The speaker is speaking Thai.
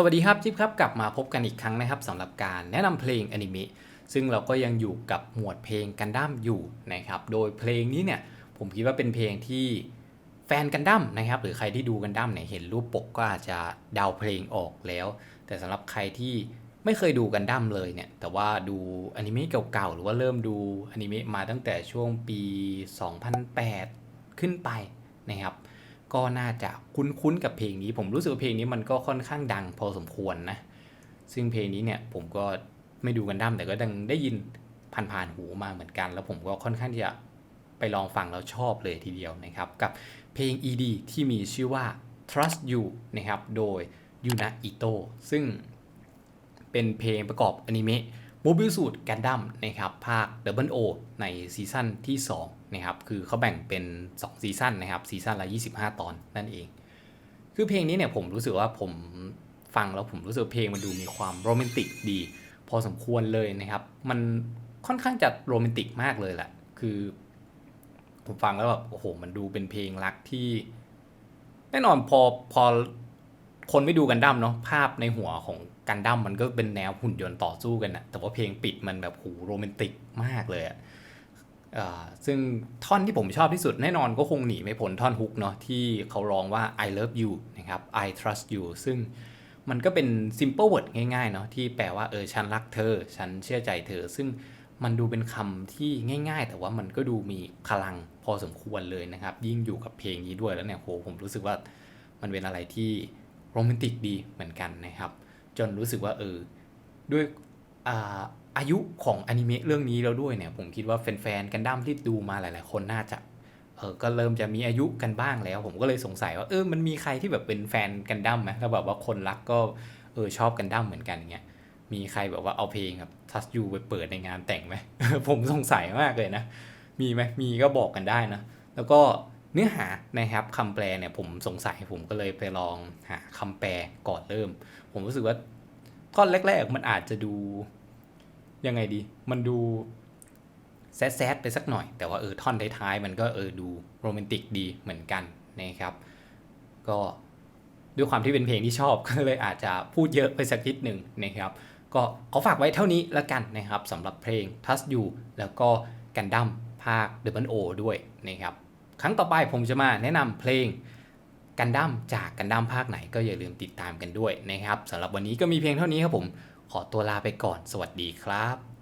สวัสดีครับจิ๊บครับ กลับมาพบกันอีกครั้งนะครับสำหรับการแนะนำเพลงอนิเมะซึ่งเราก็ยังอยู่กับหมวดเพลงกันดั้มอยู่นะครับโดยเพลงนี้เนี่ยผมคิดว่าเป็นเพลงที่แฟนกันดั้มนะครับหรือใครที่ดูกันดั้มเนี่ยเห็นรูปปกก็อาจจะเดาเพลงออกแล้ว แต่สำหรับใครที่ไม่เคยดูกันดั้มเลยเนี่ยแต่ว่าดูอนิเมะเก่าๆหรือว่าเริ่มดูอนิเมะมาตั้งแต่ช่วงปี 2008 ขึ้นไปนะครับ ก็น่าจะคุ้นๆกับเพลงนี้ ผมรู้สึกว่าเพลงนี้มันก็ค่อนข้างดังพอสมควรนะ ซึ่งเพลงนี้เนี่ยผมก็ไม่ดูกันดั้มแต่ก็ดังได้ยินผ่านๆหูมาเหมือนกัน แล้วผมก็ค่อนข้างที่จะไปลองฟังแล้วชอบเลยทีเดียวนะครับ กับเพลง ED ที่มีชื่อว่า Trust You นะครับ โดยยูนะอิโตซึ่งเป็นเพลงประกอบอนิเมะ โมบิลสูตรแกนดัมนะครับภาค Double O ในซีซั่นที่2นะครับคือเขาแบ่งเป็น 2 ซีซั่นนะครับซีซั่นละ 25 ตอนนั่นเอง คือเพลงนี้เนี่ยผมรู้สึกว่าผมฟังแล้วผมรู้สึกเพลงมันดูมีความโรแมนติกดี พอสมควรเลยนะครับ มันค่อนข้างจะโรแมนติกมากเลยแหละ คือ ผมฟังแล้วแบบโอ้โหมันดูเป็นเพลงรักที่ แน่นอนพอพอ คนไม่ดูกันดั้มเนาะภาพในหัวของกันดั้มมันก็เป็นแนวหุ่นยนต์ต่อสู้กันนะแต่ว่าเพลงปิดมันแบบโหโรแมนติกมากเลยอะอ่าซึ่งท่อนที่ผมชอบที่สุดแน่นอนก็คงหนีไม่พ้นท่อนฮุกเนาะที่เขาร้องว่า I love you นะครับ I trust you ซึ่งมันก็เป็น simple word ง่ายๆเนาะที่แปลว่าเออฉันรักเธอ ฉันเชื่อใจเธอ ซึ่งมันดูเป็นคำที่ง่าย ๆ แต่ว่ามันก็ดูมีพลังพอสมควรเลยนะครับ ยิ่งอยู่กับเพลงนี้ด้วยแล้วเนี่ยโหผมรู้สึกว่ามันเป็นอะไรที่ รแมนติกดีเหมือนกันนะครับ จนรู้สึกว่าเออด้วยอาอายุของอนิเมะเรื่องนี้แล้วด้วยเนี่ย ผมคิดว่าแฟนๆกันดั้มที่ดูมาหลาย ๆ คนน่าจะเออก็เริ่มจะมีอายุกันบ้างแล้ว ผมก็เลยสงสัยว่าเออมันมีใครที่แบบเป็นแฟนกันดั้มไหมแล้วแบบว่าคนรักก็เออชอบกันดั้มเหมือนกันอย่างเงี้ยมีใครแบบว่าเอาเพลงแบบทัสยูไปเปิดในงานแต่งไหมผมสงสัยมากเลยนะ มีไหมมีก็บอกกันได้นะ แล้วก็ เนื้อหานะครับคำแปลเนี่ยผมสงสัยผมก็เลยไปลองหาคำแปลก่อนเริ่ม ผมรู้สึกว่าท่อนแรกๆมันอาจจะดูยังไงดี มันดูแซดๆไปสักหน่อย แต่ว่าเออท่อนท้ายๆมันก็เออดูโรแมนติกดีเหมือนกันนะครับ ก็ด้วยความที่เป็นเพลงที่ชอบก็เลยอาจจะพูดเยอะไปสักนิดหนึ่งนะครับ ก็ขอฝากไว้เท่านี้ละกันนะครับสำหรับเพลง Touch You แล้วก็กันดั้มภาค Double O ด้วยนะครับ ครั้งต่อไปผมจะมาแนะนำเพลงกันดั้มจากกันดั้มภาคไหนก็อย่าลืมติดตามกันด้วยนะครับสำหรับวันนี้ก็มีเพียงเท่านี้ครับผม ขอตัวลาไปก่อน สวัสดีครับ